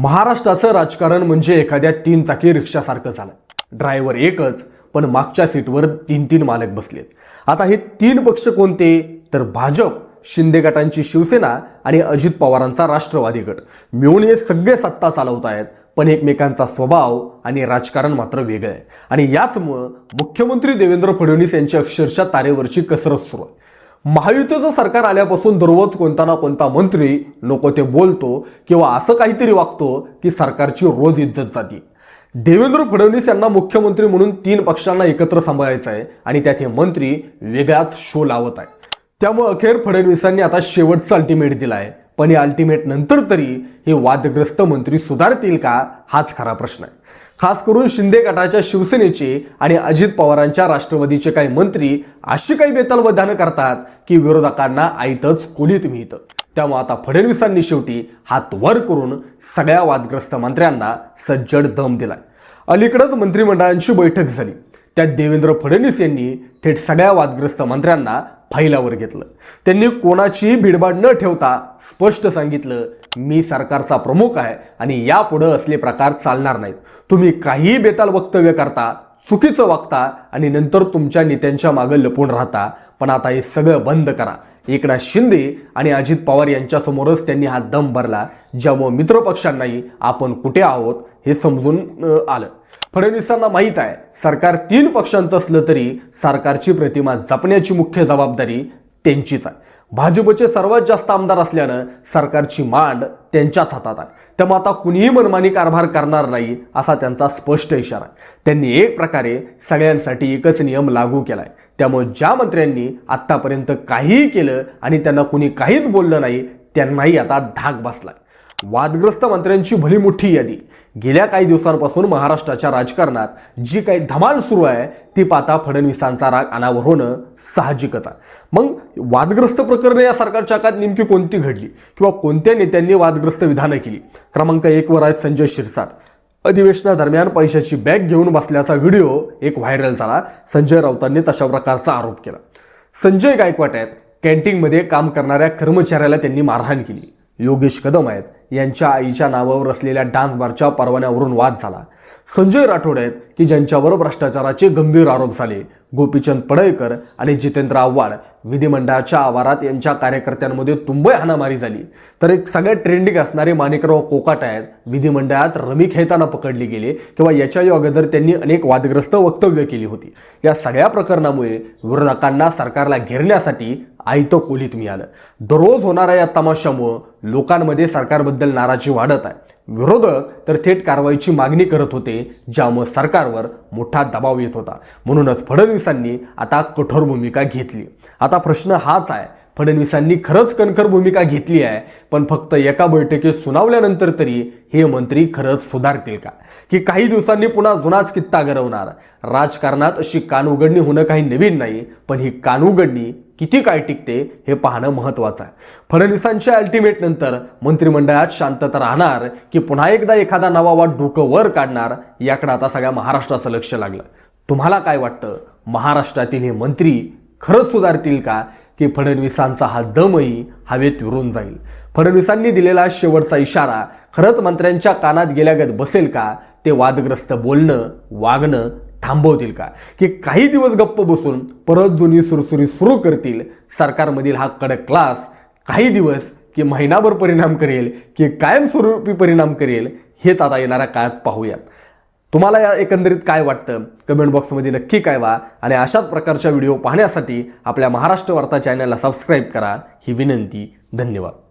महाराष्ट्राचं राजकारण म्हणजे एखाद्या तीन चाकी रिक्षासारखं झालं. ड्रायव्हर एकच पण मागच्या सीटवर तीन तीन मालक बसलेत. आता हे तीन पक्ष कोणते? तर भाजप शिंदे गटांची शिवसेना आणि अजित पवारांचा राष्ट्रवादी गट. मिळून हे सगळे सत्ता चालवत आहेत पण एकमेकांचा स्वभाव आणि राजकारण मात्र वेगळं आहे. आणि याचमुळं मुख्यमंत्री देवेंद्र फडणवीस यांची अक्षरशः तारेवरची कसरत सुरू आहे. महायुतीचं सरकार आल्यापासून दररोज कोणता ना कोणता मंत्री नको ते बोलतो किंवा असं काहीतरी वागतो की सरकारची रोज इज्जत जाते. देवेंद्र फडणवीस यांना मुख्यमंत्री म्हणून तीन पक्षांना एकत्र सांभाळायचं आहे आणि त्यात हे मंत्री वेगळाच शो लावत आहे. त्यामुळे अखेर फडणवीसांनी आता शेवटचा अल्टिमेट दिला आहे. पण या अल्टिमेट नंतर तरी हे वादग्रस्त मंत्री सुधारतील का? हाच खरा प्रश्न आहे. खास करून शिंदे गटाच्या शिवसेनेचे आणि अजित पवारांच्या राष्ट्रवादीचे काही मंत्री अशी काही बेताल करतात की विरोधकांना आईतच कोलीत मिळतं. त्यामुळे आता फडणवीसांनी शेवटी हात वर करून सगळ्या वादग्रस्त मंत्र्यांना सज्जड दम दिलाय. अलीकडंच मंत्रिमंडळांची बैठक झाली. त्यात देवेंद्र फडणवीस यांनी थेट सगळ्या वादग्रस्त मंत्र्यांना फाईलावर घेतलं. त्यांनी कोणाचीही भिडभाड न ठेवता स्पष्ट सांगितलं मी सरकारचा प्रमुख आहे आणि यापुढं असले प्रकार चालणार नाहीत. तुम्ही काहीही बेताल वक्तव्य करता चुकीचं वागता आणि नंतर तुमच्या नेत्यांच्या मागं लपून राहता पण आता हे सगळं बंद करा. एकनाथ शिंदे आणि अजित पवार यांच्यासमोरच त्यांनी हा दम भरला ज्यामुळे मित्रपक्षांनाही आपण कुठे आहोत हे समजून आलं. फडणवीसांना माहीत आहे सरकार तीन पक्षांचं असलं तरी सरकारची प्रतिमा जपण्याची मुख्य जबाबदारी त्यांचीच आहे. भाजपचे सर्वात जास्त आमदार असल्यानं सरकारची मांड त्यांच्याच हातात आहे. त्यामुळे आता कुणीही मनमानी कारभार करणार नाही असा त्यांचा स्पष्ट इशारा आहे. त्यांनी एक प्रकारे सगळ्यांसाठी एकच नियम लागू केला आहे त्यामुळे ज्या मंत्र्यांनी आत्तापर्यंत काहीही केलं आणि त्यांना कुणी काहीच बोललं नाही त्यांनाही आता धाक बसलाय वादग्रस्त मंत्र्यांची भली मोठी यादी. गेल्या काही दिवसांपासून महाराष्ट्राच्या राजकारणात जी काही धमाल सुरू आहे ती पाहता फडणवीसांचा राग अनावर होणं साहजिकच आहे. मग वादग्रस्त प्रकरणं या सरकारच्या काळात नेमकी कोणती घडली? किंवा कोणत्या नेत्यांनी वादग्रस्त विधानं केली? क्रमांक एकवर आहे संजय शिरसाट. अधिवेशनादरम्यान पैशाची बॅग घेऊन बसल्याचा व्हिडिओ एक व्हायरल झाला. संजय राऊतांनी तशा प्रकारचा आरोप केला. संजय गायकवाड आहेत. कॅन्टीनमध्ये काम करणाऱ्या कर्मचाऱ्याला त्यांनी मारहाण केली. योगेश कदम आहेत. यांच्या आईच्या नावावर असलेल्या डान्स बारच्या परवान्यावरून वाद झाला. संजय राठोड आहेत की ज्यांच्यावर भ्रष्टाचाराचे गंभीर आरोप झाले. गोपीचंद पडळकर आणि जितेंद्र आव्हाड विधिमंडळाच्या आवारात यांच्या कार्यकर्त्यांमध्ये तुंबई हाणामारी झाली. तर एक सगळ्यात ट्रेंडिंग असणारे माणिकराव कोकाट आहेत. विधिमंडळात रमी खेळताना पकडले गेले किंवा याच्याही अगोदर त्यांनी अनेक वादग्रस्त वक्तव्य केली होती. या सगळ्या प्रकरणामुळे विरोधकांना सरकारला घेरण्यासाठी आयतं कोलीत मिळालं. दररोज होणाऱ्या या तमाशामुळं लोकांमध्ये सरकारबद्दल नाराजी वाढत आहे. विरोधक तर थेट कारवाईची मागणी करत होते ज्यामुळे सरकारवर मोठा दबाव येत होता. म्हणूनच फडणवीसांनी आता कठोर भूमिका घेतली. आता प्रश्न हाच आहे फडणवीसांनी खरंच कणखर भूमिका घेतली आहे पण फक्त एका बैठकीत सुनावल्यानंतर तरी हे मंत्री खरंच सुधारतील का? की काही दिवसांनी पुन्हा जुनाच कित्ता गरवणार? राजकारणात अशी कान उघडणी होणं काही नवीन नाही पण ही कान उघडणी किती काय टिकते हे पाहणं महत्त्वाचं आहे. फडणवीसांच्या अल्टिमेट नंतर मंत्रिमंडळात शांतता राहणार की पुन्हा एकदा एखादा नवा वाट डोकं वर काढणार याकडे आता सगळ्या महाराष्ट्राचं लक्ष लागलं. तुम्हाला काय वाटतं? महाराष्ट्रातील हे मंत्री खरंच सुधारतील का? की फडणवीसांचा हा दमही हवेत विरून जाईल. फडणवीसांनी दिलेला शेवटचा इशारा खरंच मंत्र्यांच्या कानात गेल्यागत बसेल का? ते वादग्रस्त बोलणं वागणं थांबवतील का? की काही दिवस गप्प बसून परत जुनी सुरसुरी सुरू करतील. सरकारमधील हा कडक क्लास काही दिवस की महिनाभर परिणाम करेल की कायमस्वरूपी परिणाम करेल हेच आता येणाऱ्या काळात पाहूयात. तुम्हाला या एकंदरीत काय वाटतं? कमेंट बॉक्समध्ये नक्की काय वा आणि अशाच प्रकारच्या व्हिडिओ पाहण्यासाठी आपल्या महाराष्ट्र वार्ता चॅनलला सबस्क्राईब करा. ही विनंती. धन्यवाद.